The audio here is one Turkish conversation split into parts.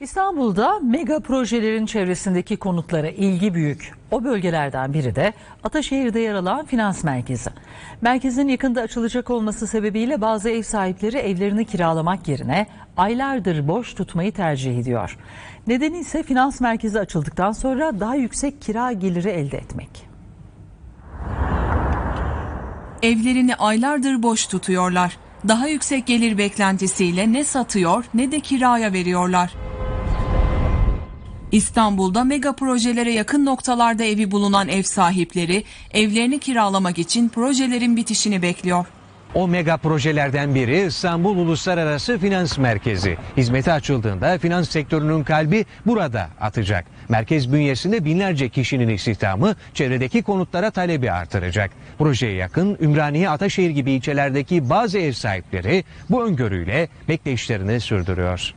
İstanbul'da mega projelerin çevresindeki konutlara ilgi büyük. O bölgelerden biri de Ataşehir'de yer alan finans merkezi. Merkezin yakında açılacak olması sebebiyle bazı ev sahipleri evlerini kiralamak yerine aylardır boş tutmayı tercih ediyor. Nedeni ise finans merkezi açıldıktan sonra daha yüksek kira geliri elde etmek. Evlerini aylardır boş tutuyorlar. Daha yüksek gelir beklentisiyle ne satıyor ne de kiraya veriyorlar. İstanbul'da mega projelere yakın noktalarda evi bulunan ev sahipleri evlerini kiralamak için projelerin bitişini bekliyor. O mega projelerden biri İstanbul Uluslararası Finans Merkezi. Hizmete açıldığında finans sektörünün kalbi burada atacak. Merkez bünyesinde binlerce kişinin istihdamı çevredeki konutlara talebi artıracak. Projeye yakın Ümraniye, Ataşehir gibi ilçelerdeki bazı ev sahipleri bu öngörüyle bekleyişlerini sürdürüyor.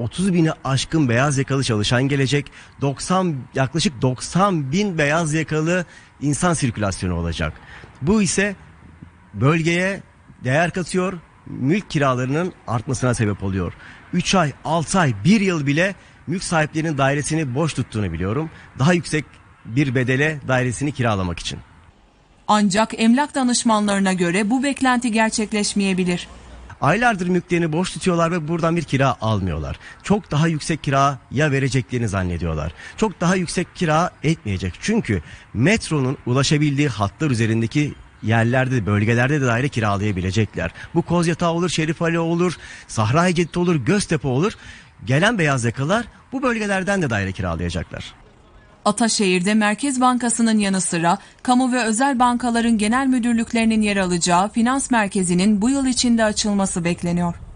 30 bini aşkın beyaz yakalı çalışan gelecek. 90 yaklaşık 90 bin beyaz yakalı insan sirkülasyonu olacak. Bu ise bölgeye değer katıyor, mülk kiralarının artmasına sebep oluyor. 3 ay, 6 ay, 1 yıl bile mülk sahiplerinin dairesini boş tuttuğunu biliyorum. Daha yüksek bir bedele dairesini kiralamak için. Ancak emlak danışmanlarına göre bu beklenti gerçekleşmeyebilir. Aylardır mülklerini boş tutuyorlar ve buradan bir kira almıyorlar. Çok daha yüksek kiraya vereceklerini zannediyorlar. Çok daha yüksek kira etmeyecek. Çünkü metronun ulaşabildiği hatlar üzerindeki yerlerde, bölgelerde de daire kiralayabilecekler. Bu Kozyatağı olur, Şerif Ali olur, Sahra Hecetli olur, Göztepe olur. Gelen beyaz yakalar bu bölgelerden de daire kiralayacaklar. Ataşehir'de Merkez Bankası'nın yanı sıra kamu ve özel bankaların genel müdürlüklerinin yer alacağı finans merkezinin bu yıl içinde açılması bekleniyor.